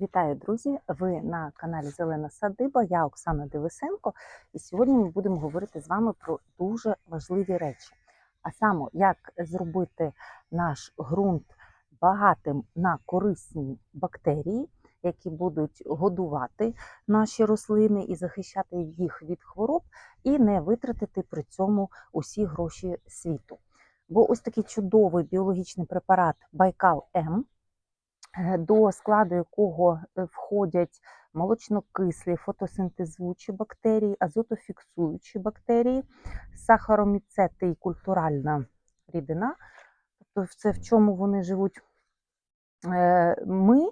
Вітаю, друзі! Ви на каналі Зелена Садиба. Я Оксана Дивисенко, і сьогодні ми будемо говорити з вами про дуже важливі речі. А саме, як зробити наш ґрунт багатим на корисні бактерії, які будуть годувати наші рослини і захищати їх від хвороб, і не витратити при цьому усі гроші світу. Бо ось такий чудовий біологічний препарат Байкал М до складу якого е, входять молочнокислі фотосинтезуючі бактерії, азотофіксуючі бактерії, сахароміцети і культуральна рідина. Тобто, це в чому вони живуть. Е, Ми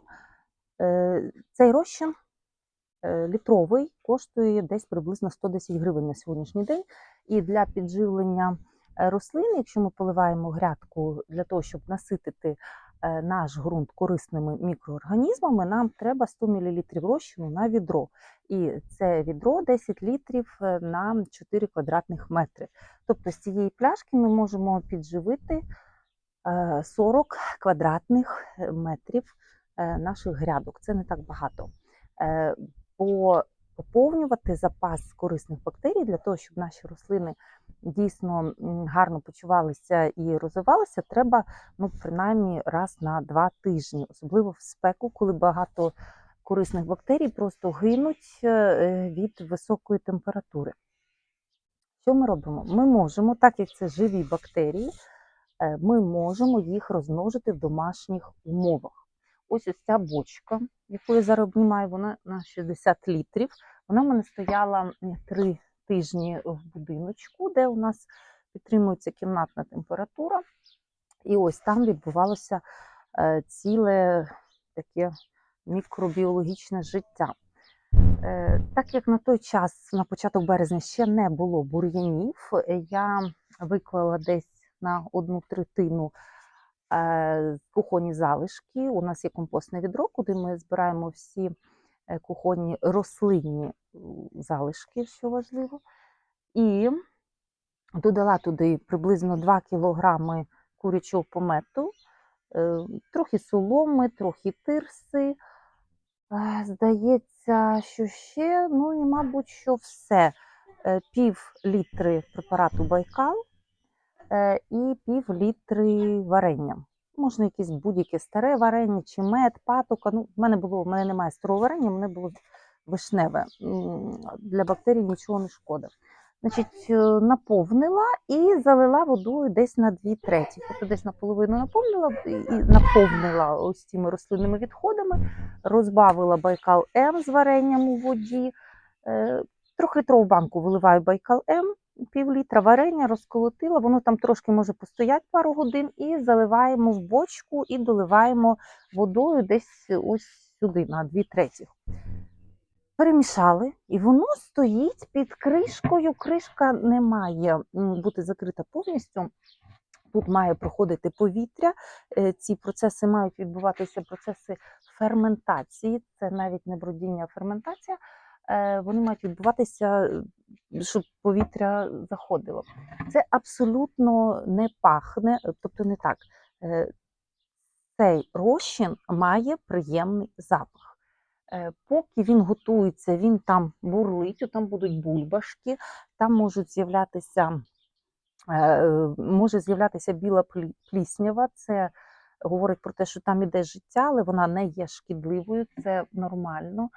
е, цей розчин е, літровий коштує десь приблизно 110 гривень на сьогоднішній день. І для підживлення е, рослин, якщо ми поливаємо грядку для того, щоб наситити е, наш ґрунт корисними мікроорганізмами, нам треба 100 мл розчину на відро. І це відро 10 літрів е, на 4 квадратних метри. Тобто з цієї пляшки ми можемо підживити е, 40 квадратних е, метрів е, наших грядок. Це не так багато. Е, Бо поповнювати запас корисних бактерій для того, щоб наші рослини дійсно гарно почувалися і розвивалися, треба ну, принаймні раз на два тижні, особливо в спеку, коли багато корисних бактерій просто гинуть е, від високої температури. Що ми робимо? Ми можемо, так як це живі бактерії, е, ми можемо їх розмножити в домашніх умовах. Ось ось ця бочка, яку я зараз обнімаю, вона на 60 літрів. Вона в мене стояла три тижні в будиночку, де у нас підтримується кімнатна температура. І ось там відбувалося е, ціле таке мікробіологічне життя. Е, Так як на той час, на початок березня, ще не було бур'янів, е, я виклала десь на одну третину кухонні залишки. У нас є компостне відро, куди ми збираємо всі кухонні рослинні залишки, що важливо. І додала туди приблизно 2 кілограми курячого помету, е, трохи соломи, трохи тирси. Е, Здається, що ще, ну і, мабуть, що все. Е, Пів літри препарату Байкал е, і пів літри варення. Можна якесь будь-яке старе варення чи мед, патока. Ну, в мене було, в мене немає старого варення, в мене було вишневе. Для бактерій нічого не шкода. Значить, е, наповнила і залила водою десь на дві треті. Тобто десь наполовину наповнила і наповнила ось цими рослинними відходами, розбавила Байкал М з варенням у воді. Е, Трьохлітрову банку виливаю Байкал М, пів літра варення, розколотила, воно там трошки може постояти пару годин, і заливаємо в бочку і доливаємо водою десь ось сюди, на дві треті. Перемішали, і воно стоїть під кришкою. Кришка не має бути закрита повністю. Тут має проходити повітря. Е, Ці процеси мають відбуватися процеси ферментації. Це навіть не бродіння, а ферментація. Е, Вони мають відбуватися, е, щоб повітря заходило. Це абсолютно не пахне, е, тобто не так. Цей розчин має приємний запах. Поки він готується, він там бурлить, там будуть бульбашки, там можуть з'являтися, може з'являтися біла плі- пліснява. Це говорить про те, що там іде життя, але вона не є шкідливою, це нормально.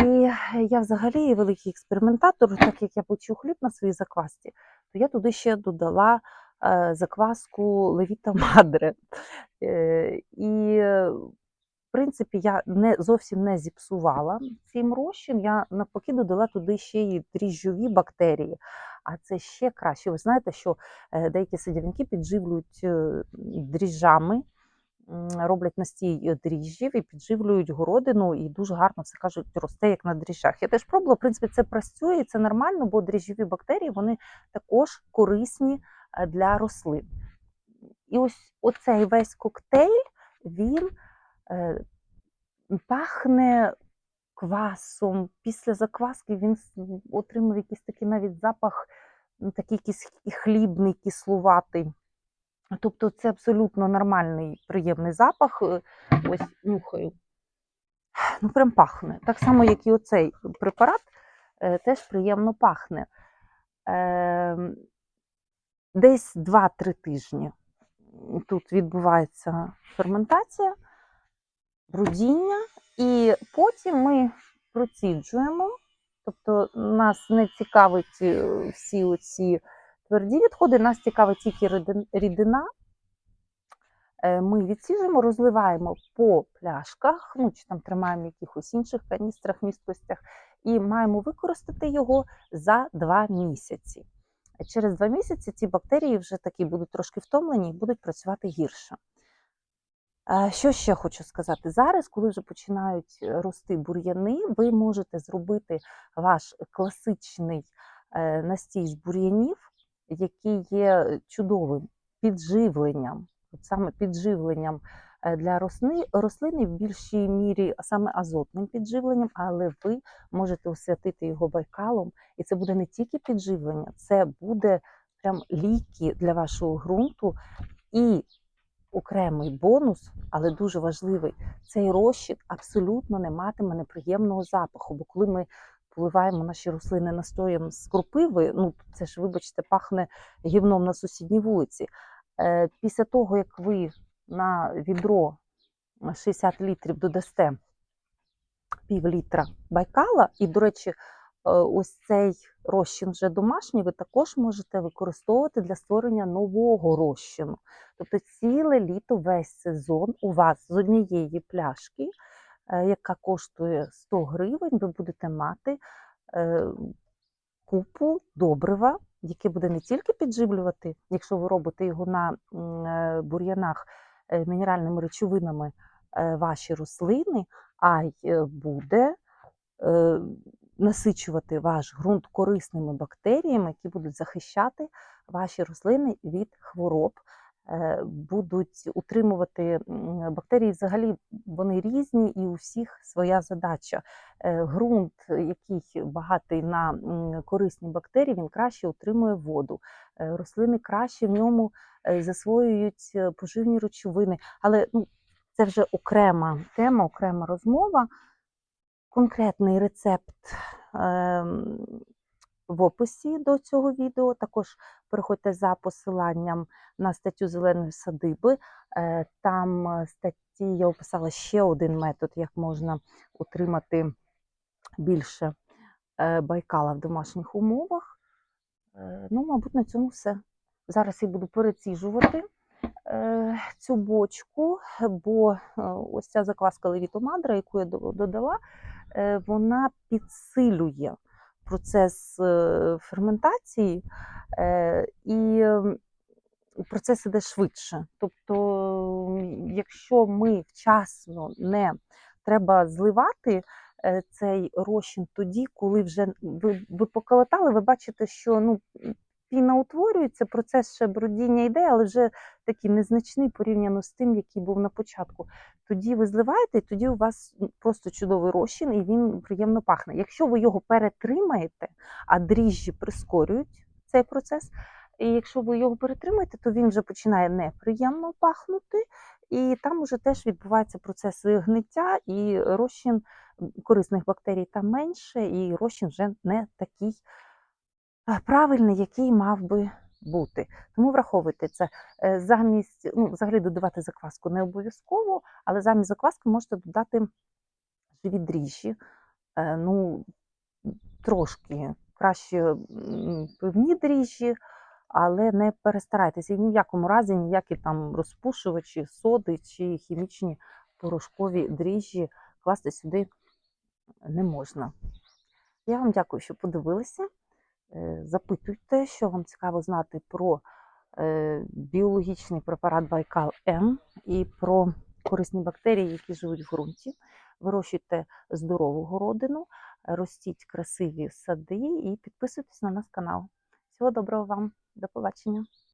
І я взагалі великий експериментатор, так як я почу хліб на своїй заквасці, то я туди ще додала е, закваску Левіта Мадре. І в принципі, я не зовсім не зіпсувала цим розчин. Я навпаки додала туди ще й дріжджові бактерії. А це ще краще. Ви знаєте, що е, деякі садівники підживлюють е, дріжджами, роблять настій е, дріжджів і підживлюють городину, і дуже гарно все кажуть, росте як на дріжджах. Я теж пробувала, в принципі, це працює, і це нормально, бо дріжджові бактерії вони також корисні е, для рослин. І ось оцей весь коктейль, він е, пахне квасом. Після закваски він отримав якийсь такий навіть запах, такий якийсь хлібний, кислуватий. Тобто це абсолютно нормальний, приємний запах. Е, Ось нюхаю. ну прям пахне. Так само, як і оцей препарат, е, теж приємно пахне. Е, Десь 2-3 тижні тут відбувається ферментація, брудіння, і потім ми проціджуємо. Тобто нас не цікавить е, всі оці тверді відходи, нас цікавить тільки рідина. Е, Ми відсіжуємо, розливаємо по пляшках, ну чи там тримаємо в якихось інших каністрах, місткостях, і маємо використати його за два місяці. Через два місяці ці бактерії вже такі будуть трошки втомлені і будуть працювати гірше. Е, Що ще хочу сказати? Зараз, коли вже починають е, рости бур'яни, ви можете зробити ваш класичний настій з бур'янів, який є чудовим підживленням, от саме підживленням е, для росни, рослини в більшій мірі саме азотним підживленням, але ви можете освятити його байкалом, і це буде не тільки підживлення, це буде прям ліки для вашого ґрунту і окремий бонус, але дуже важливий. Цей розчин абсолютно не матиме неприємного запаху. Бо коли ми поливаємо наші рослини настоєм з кропиви, ну це ж, вибачте, пахне гівном на сусідній вулиці. Е, Після того, як ви на відро 60 літрів додасте пів літра байкала, і, до речі, е, ось цей розчин вже домашній, ви також можете використовувати для створення нового розчину. Тобто ціле літо, весь сезон у вас з однієї пляшки, е, яка коштує 100 гривень, ви будете мати е, купу добрива, яке буде не тільки підживлювати, якщо ви робите його на е, бур'янах е, мінеральними речовинами е, ваші рослини, а й е, буде е, насичувати ваш ґрунт корисними бактеріями, які будуть захищати ваші рослини від хвороб, е, будуть утримувати бактерії. Взагалі вони різні, і у всіх своя задача. Е, Ґрунт, який багатий на корисні бактерії, він краще утримує воду. Е, Рослини краще в ньому е, засвоюють е, поживні речовини. Але ну, це вже окрема тема, окрема розмова. Конкретний рецепт ем, в описі до цього відео. Також переходьте за посиланням на статтю зеленої садиби. Е, Там е, статті я описала ще один метод, як можна отримати більше е, байкала в домашніх умовах. Ну, мабуть, на цьому все. Зараз я буду переціжувати цю бочку, бо ось ця закваска левітомадра, яку я додала, вона підсилює процес е, ферментації е, і процес іде швидше. Тобто, якщо ми вчасно не треба зливати е, цей розчин тоді, коли вже ви, ви поколотали, ви бачите, що ну, піна утворюється, процес ще бродіння йде, але вже такий незначний порівняно з тим, який був на початку. Тоді ви зливаєте, і тоді у вас просто чудовий розчин, і він приємно пахне. Якщо ви його перетримаєте, а дріжджі прискорюють цей процес, і якщо ви його перетримаєте, то він вже починає неприємно пахнути, і там уже теж відбувається процес гниття, і розчин корисних бактерій там менше, і розчин вже не такий правильний, який мав би бути. Тому враховуйте це. Е, Замість, ну, взагалі додавати закваску не обов'язково, але замість закваски можете додати живі дріжджі. Е, Ну, трошки краще м, пивні дріжджі, але не перестарайтеся. І ні в якому разі ніякі там розпушувачі, соди чи хімічні порошкові дріжджі класти сюди не можна. Я вам дякую, що подивилися. Е, Запитуйте, що вам цікаво знати про е, біологічний препарат Байкал М і про корисні бактерії, які живуть в ґрунті. Вирощуйте здорову городину, ростіть красиві сади і підписуйтесь на наш канал. Всього доброго вам, до побачення!